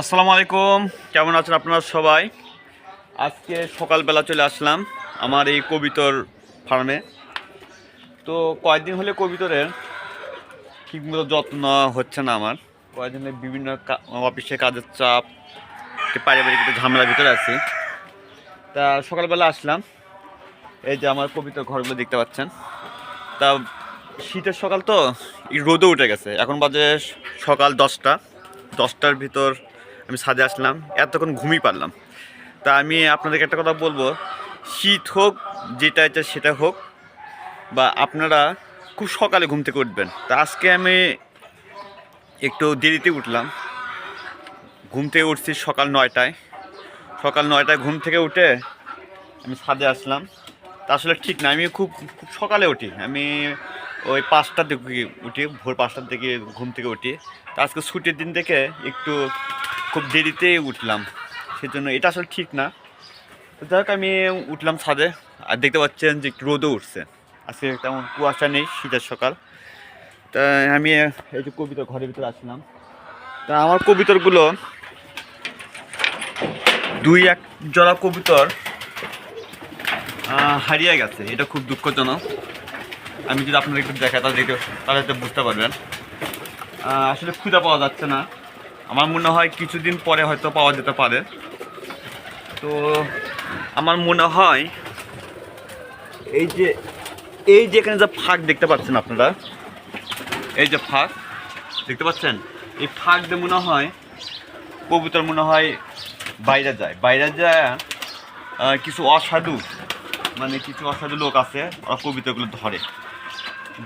আসসালামু আলাইকুম। কেমন আছেন আপনারা সবাই? আজকে সকালবেলা চলে আসলাম আমার এই কবিতর ফার্মে। তো কয়েকদিন হলে কবিতরের ঠিকমতো যত্ন হচ্ছে না আমার। কয়েকদিন হলে বিভিন্ন অফিসে কাজের চাপ পারিবারিক একটু ঝামেলার ভিতরে আছি। তা সকালবেলা আসলাম, এই যে আমার কবিতর ঘরগুলো দেখতে পাচ্ছেন। তা শীতের সকাল তো রোদও উঠে গেছে। এখন বাজে সকাল দশটা। দশটার ভিতর আমি ছাদে আসলাম, এতক্ষণ ঘুমিয়ে পারলাম। তা আমি আপনাদেরকে একটা কথা বলব, শীত হোক, যেটা ইচ্ছা সেটা হোক, বা আপনারা খুব সকালে ঘুম থেকে উঠবেন। তা আজকে আমি একটু দেরিতে উঠলাম। ঘুম থেকে উঠছি সকাল নয়টায়। সকাল নয়টায় ঘুম থেকে উঠে আমি ছাদে আসলাম। তা আসলে ঠিক না, আমি খুব খুব সকালে উঠি। আমি ওই পাঁচটার দিকে উঠি, ভোর পাঁচটার দিকে ঘুম থেকে উঠি। তা আজকে ছুটির দিন থেকে একটু খুব দেরিতে উঠলাম, সেজন্য এটা আসলে ঠিক না। তো যাই হোক, আমি উঠলাম ছাদে, আর দেখতে পাচ্ছেন যে একটু রোদও উঠছে। আজকে তেমন কুয়াশা নেই, শীতের সকাল। তা আমি এই যে কবিতা ঘরের ভিতরে আসলাম। তা আমার কবিতরগুলো দুই এক জোড়া কবিতর হারিয়ে গেছে। এটা খুব দুঃখজনক। আমি যদি আপনাদের একটু দেখাই, তাহলে দেখে তাহলে বুঝতে পারবেন। আসলে খুঁজে পাওয়া যাচ্ছে না। আমার মনে হয় কিছুদিন পরে হয়তো পাওয়া যেতে পারে। তো আমার মনে হয় এই যে এই যে এখানে যে ফাঁক দেখতে পাচ্ছেন আপনারা, এই যে ফাঁক, দেখতে পাচ্ছেন? এই ফাঁক দিয়ে মনে হয় কবুতর মনে হয় বাইরে যায়। বাইরে যায় কিছু অসাধু মানে কিছু অসাধু লোক আছে, ওরা কবিতাগুলো ধরে।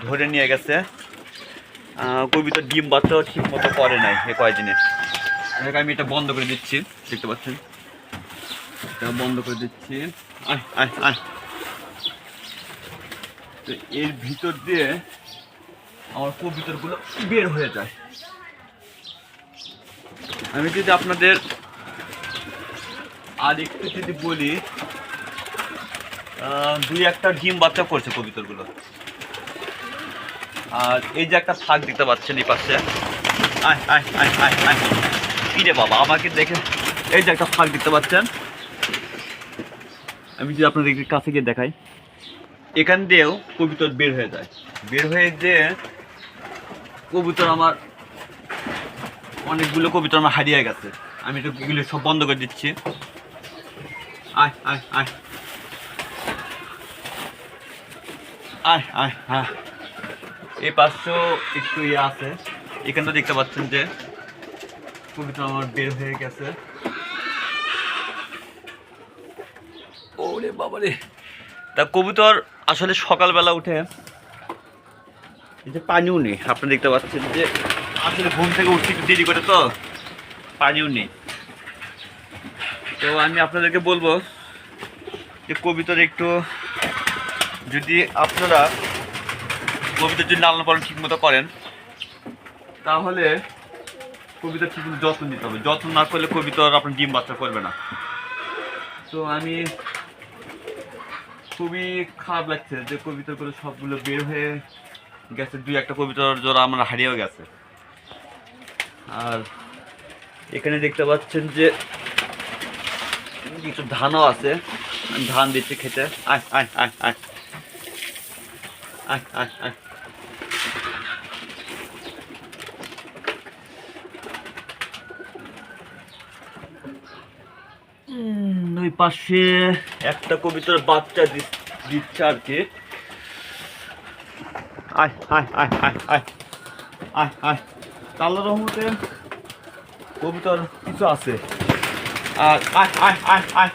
ধরে নিয়ে গেছে। আহ, কবিতা ডিম বাচ্চাও ঠিক মতো করে নাই এ কয়দিনে। দেখ আমি এটা বন্ধ করে দিচ্ছি দেখতে পাচ্ছেন? এটা বন্ধ করে দিচ্ছি। আয় আয় তো এর ভিতর দিয়ে আমার কবিতাগুলো বের হয়ে যায়। আমি যদি আপনাদের আর একটু যদি বলি দুই একটা ডিম বাচ্চা করছে কবিতরগুলো আর এই যে একটা ফাঁক দেখতে পাচ্ছেন এই পাশে। আয় আয় আয় আয় আয়। কি রে বাবা, আমাকে দেখে এই যে একটা ফাঁক দেখতে পাচ্ছেন। আমি যদি আপনাদের কাছে গিয়ে দেখাই। এখান দিয়েও কবুতর বের হয়ে যায়। বের হয়ে যে কবুতর আমার অনেকগুলো কবিতা আমার হারিয়ে গেছে। আমি একটু এগুলো সব বন্ধ করে দিচ্ছি। আয় আয় আয়। আয় আয় হ্যাঁ এই পাশেও একটু ইয়ে আছে। এখানে তো দেখতে পাচ্ছেন যে কবিতা আমার বের হয়ে গেছে। ওরে বাবারে। তা কবুতর আসলে সকালবেলা উঠে এই যে পানিও নেই আপনি দেখতে পাচ্ছেন যে আসলে ঘুম থেকে উঠতে একটু দেরি করে তো। পানিও নেই। তো আমি আপনাদেরকে বলব যে কবিতার একটু যদি আপনারা কবিতার যদি লালন পালন ঠিক মতো করেন। তাহলে কবিতা ঠিক যত্ন নিতে হবে। যত্ন না করলে কবিতার আপনার ডিম বাচ্চা করবে না। তো আমি খুবই খারাপ লাগছে যে কবিতাগুলো সবগুলো বের হয়ে গেছে। দুই একটা কবিতার জোড়া আমার হারিয়েও গেছে। আর এখানে দেখতে পাচ্ছেন যে কিছু ধানও আছে। ধান দিচ্ছি খেতে। আয় আয় আয় আয়। আয় আয় আয়। পাশে একটা কবিতার বাচ্চা দিচ্ছে আর কি আয় আয় আয় আয় রহমতে কবিতার কিছু আছে আর আয় আয় আয় আয়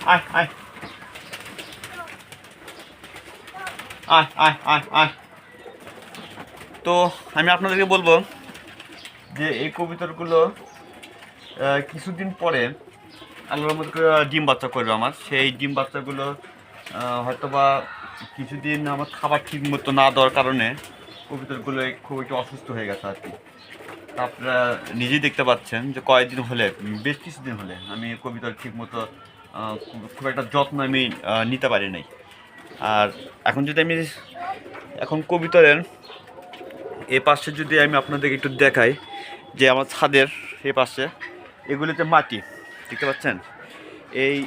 আয় তো আমি আপনাদেরকে বলব যে এই কবিতাগুলো কিছুদিন পরে আল্লাহর মতো ডিম বাচ্চা করবে আমার। সেই ডিম বাচ্চাগুলো আহ, হয়তোবা কিছুদিন আমার খাবার ঠিক মতো না দেওয়ার কারণে কবিতরগুলো খুব একটু অসুস্থ হয়ে গেছে আর কি। আপনারা নিজেই দেখতে পাচ্ছেন যে কয়েকদিন হলে বেশ কিছুদিন হলে আমি কবিতার ঠিক মতো খুব- একটা যত্ন আমি নিতে পারি নাই। আর এখন যদি আমি এখন কবিতরের এ পাশে যদি আমি আপনাদেরকে একটু দেখাই যে আমার ছাদের এ পাশে এগুলো হচ্ছে মাটি। দেখতে পাচ্ছেন? এই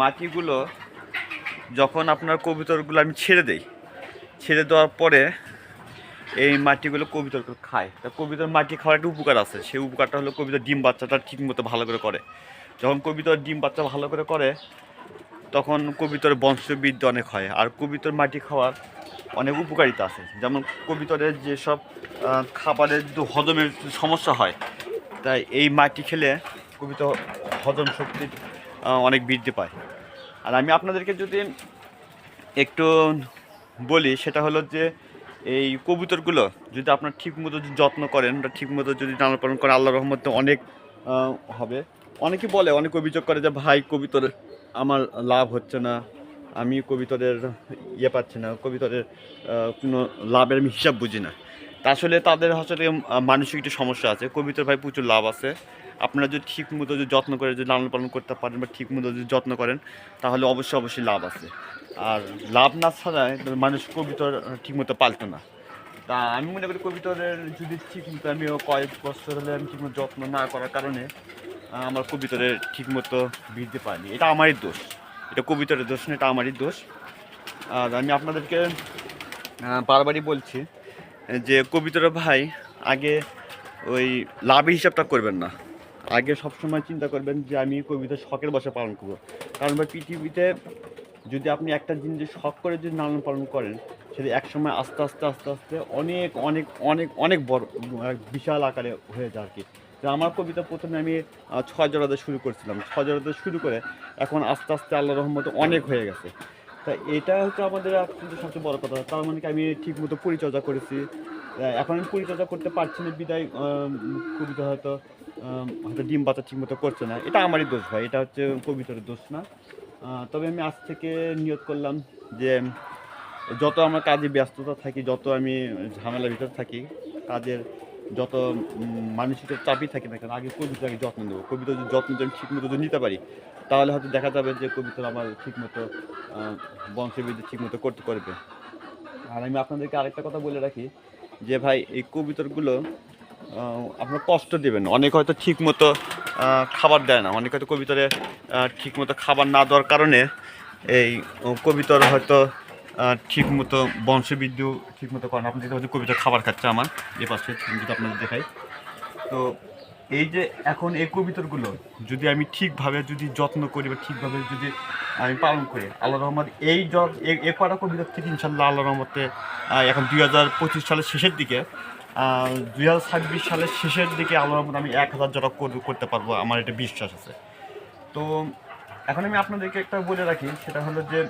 মাটিগুলো যখন আপনার কবুতরগুলো আমি ছেড়ে দেই, ছেড়ে দেওয়ার পরে এই মাটিগুলো কবিতরগুলো খায়। তা কবিতর মাটি খাওয়ার একটা উপকার আছে। সেই উপকারটা হলো কবিতার ডিম বাচ্চাটা ঠিক মতো ভালো করে করে। যখন কবিতর ডিম বাচ্চা ভালো করে করে, তখন কবিতর বংশবৃদ্ধি অনেক হয়। আর কবিতর মাটি খাওয়ার অনেক উপকারিতা আছে। যেমন কবিতরের যেসব খাবারের হজমের সমস্যা হয়, তাই এই মাটি খেলে কবিতর হজম শক্তি অনেক বৃদ্ধি পায়। আর আমি আপনাদেরকে যদি একটু বলি, সেটা হলো যে এই কবুতরগুলো যদি আপনার ঠিক মতো যদি যত্ন করেন বা ঠিক মতো যদি লালন পালন করেন আল্লাহ রহমতে অনেক হবে। অনেকে বলে, অনেক অভিযোগ করে যে, ভাই, কবিতর আমার লাভ হচ্ছে না, আমি কবিতরের ইয়ে পাচ্ছি না, কবিতরের কোনো লাভের আমি হিসাব বুঝি না। তা আসলে তাদের আসলে মানসিক একটু সমস্যা আছে। কবিতর ভাই প্রচুর লাভ আছে। আপনারা যদি ঠিক মতো যদি যত্ন করে যদি লালন পালন করতে পারেন বা ঠিক মতো যদি যত্ন করেন, তাহলে অবশ্যই অবশ্যই লাভ আছে। আর লাভ না ছাড়া মানুষ কবিতর ঠিক মতো পালতো না। তা আমি মনে করি কবিতরের যদি ঠিক মতো আমি কয়েক বছর হলে আমি ঠিকমতো যত্ন না করার কারণে আমার কবিতরের ঠিকমতো বৃদ্ধি পায়নি। এটা আমারই দোষ। এটা কবিতরের দোষ না, এটা আমারই দোষ। আর আমি আপনাদেরকে বারবারই বলছি যে কবিতর ভাই আগে ওই লাভের হিসাবটা করবেন না। আগে সবসময় চিন্তা করবেন যে আমি কবিতা শখের বসে পালন করব। কারণ ভাই, পৃথিবীতে যদি আপনি একটা জিনিস শখ করে যদি লালন পালন করেন, সেটা একসময় আস্তে আস্তে আস্তে আস্তে অনেক অনেক অনেক অনেক বড় বিশাল আকারে হয়ে যায় আর কি আমার কবিতা প্রথমে আমি ছয় জোড়াতে শুরু করছিলাম। ছয় জোড়াতে শুরু করে এখন আস্তে আস্তে আল্লাহ রহমতে অনেক হয়ে গেছে। তা এটা হচ্ছে আমাদের কিন্তু সবচেয়ে বড় কথা। তার মানে কি আমি ঠিক মতো পরিচর্যা করেছি। এখন আমি পরিচর্যা করতে পারছি না বিদায় কবিতা হয়তো। হয়তো ডিম বাচ্চা ঠিক মতো করছে না। এটা আমারই দোষ ভাই এটা হচ্ছে কবিতার দোষ না। তবে আমি আজ থেকে নিয়ত করলাম যে যত আমার কাজে ব্যস্ততা থাকি যত আমি ঝামেলার ভিতরে থাকি কাজের যত মানসিক চাপই থাকি না কেন আগে কবিতাকে যত্ন নেব। কবিতা যদি যত্ন আমি ঠিক মতো যদি নিতে পারি তাহলে হয়তো দেখা যাবে যে কবিতা আমার ঠিক মতো বংশবৃদ্ধি ঠিক মতো করতে পারবে। আর আমি আপনাদেরকে আরেকটা কথা বলে রাখি যে ভাই এই কবিতরগুলো আহ, আপনার কষ্ট দেবেন অনেক হয়তো ঠিক মতো খাবার দেয় না। অনেক হয়তো কবিতরে ঠিক মতো খাবার না দেওয়ার কারণে এই কবিতর হয়তো ঠিক মতো বংশবৃদ্ধিও ঠিক মতো করেন আপনি দেখতে পাচ্ছেন কবিতর খাবার খাচ্ছে আমার যে পাশে যদি আপনাদের দেখাই। তো এই যে এখন এই কবিতরগুলো যদি আমি ঠিকভাবে যদি যত্ন করি বা ঠিকভাবে যদি আমি পালন করি, আল্লাহ রহমত এই এ কটা কবিতার থেকে ইনশাল্লাহ আল্লাহ রহমতে এখন দুই হাজার পঁচিশ সালের শেষের দিকে দুই হাজার ছাব্বিশ সালের শেষের দিকে রহমত আমি এক হাজার জোড়া কর- করতে পারব, আমার এটা বিশ্বাস আছে। তো এখন আমি আপনাদেরকে একটা বলে রাখি, সেটা হলো যে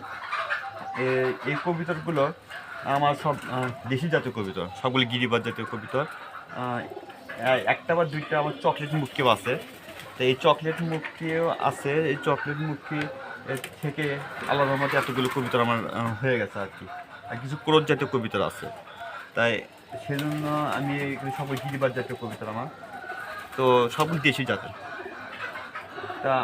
এই কবিতরগুলো আমার সব দেশি জাতীয় কবিতর সবগুলো গিরিবাজ জাতীয় কবিতর একটা বা দুইটা আমার চকলেট মুক্তিও আছে। তো এই চকলেট মুক্তিও আছে, এই চকলেট এর থেকে আল্লাহ রহমতে এতগুলো কবিতর আমার হয়ে গেছে আর কি। আর কিছু ক্রোধ জাতীয় কবিতর আছে। তাই সেজন্য আমি এগুলো সব গিরিবাজ জাতীয় কবিতর আমার। তো সবগুলো দেশি জাতের তা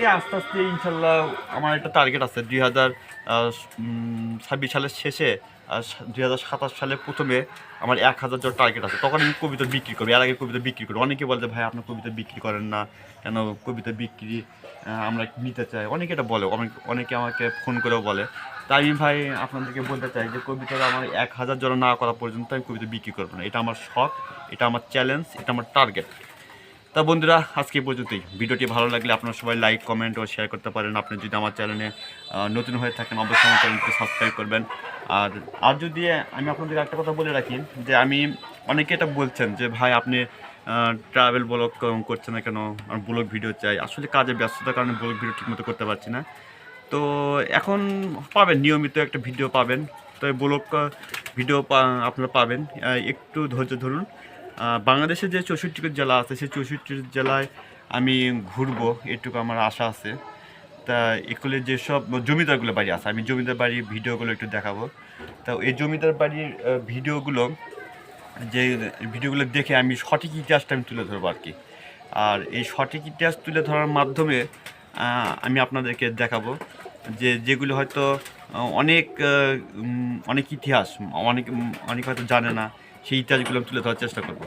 এই আস্তে আস্তে ইনশাল্লাহ আমার একটা টার্গেট আছে। দুই হাজার ছাব্বিশ সালের শেষে দুই হাজার সাতাশ সালের প্রথমে আমার এক হাজার জন টার্গেট আছে। তখন আমি কবিতা বিক্রি করব এর আগে কবিতা বিক্রি করব অনেকে বলে যে, ভাই, আপনার কবিতা বিক্রি করেন না। কেন কবিতা বিক্রি আমরা নিতে চাই? অনেকে এটা বলে, অনেক অনেকে আমাকে ফোন করেও বলে। তাই আমি ভাই আপনাদেরকে বলতে চাই যে কবিতাটা আমার এক হাজার জন না করা পর্যন্ত আমি কবিতা বিক্রি করব না। এটা আমার শখ, এটা আমার চ্যালেঞ্জ এটা আমার টার্গেট তা বন্ধুরা, আজকে পর্যন্তই। ভিডিওটি ভালো লাগলে আপনারা সবাই লাইক কমেন্ট ও শেয়ার করতে পারেন। আপনি যদি আমার চ্যানেলে নতুন হয়ে থাকেন, অবশ্যই আমার চ্যানেলকে সাবস্ক্রাইব করবেন। আর আর যদি আমি আপনাদের একটা কথা বলে রাখি, যে আমি অনেকে এটা বলছেন যে, ভাই, আপনি ট্রাভেল ব্লগ করছেন না কেন? আমার ব্লগ ভিডিও চাই। আসলে কাজে ব্যস্ততার কারণে ব্লগ ভিডিও ঠিকমতো করতে পারছি না। তো এখন পাবেন নিয়মিত একটা ভিডিও পাবেন। তো ব্লগ ভিডিও আপনারা পাবেন। একটু ধৈর্য ধরুন। আহ, বাংলাদেশের যে চৌষট্টি জেলা আছে সেই চৌষট্টি জেলায় আমি ঘুরবো এটুকু আমার আশা আছে। তা এগুলো যেসব জমিদারগুলো বাড়ি আছে আমি জমিদার বাড়ির ভিডিওগুলো একটু দেখাবো। তা এই জমিদার বাড়ির ভিডিওগুলো যে ভিডিওগুলো দেখে আমি সঠিক ইতিহাসটা আমি তুলে ধরবো আর কি। আর এই সঠিক ইতিহাস তুলে ধরার মাধ্যমে আমি আপনাদেরকে দেখাবো যে যেগুলো হয়তো অনেক অনেক ইতিহাস, অনেক অনেক হয়তো জানে না, সেই ইতিহাসগুলো আমি তুলে ধরার চেষ্টা করব।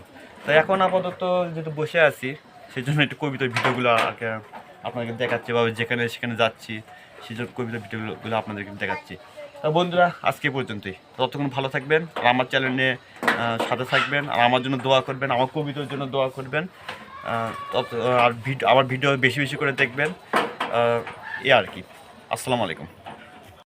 তাই এখন আপাতত যেহেতু বসে আছি, সেই জন্য একটু কবিতার ভিডিওগুলো আপনাদেরকে দেখাচ্ছি, বা যেখানে সেখানে যাচ্ছি, সেই জন্য কবিতার ভিডিওগুলো আপনাদেরকে দেখাচ্ছি। তা বন্ধুরা, আজকে পর্যন্তই। ততক্ষণ ভালো থাকবেন, আর আমার চ্যানেলে সাথে থাকবেন, আর আমার জন্য দোয়া করবেন, আমার কবিতার জন্য দোয়া করবেন। আর ভিডিও আমার ভিডিও বেশি বেশি করে দেখবেন। এ আর কি। আসসালামু আলাইকুম।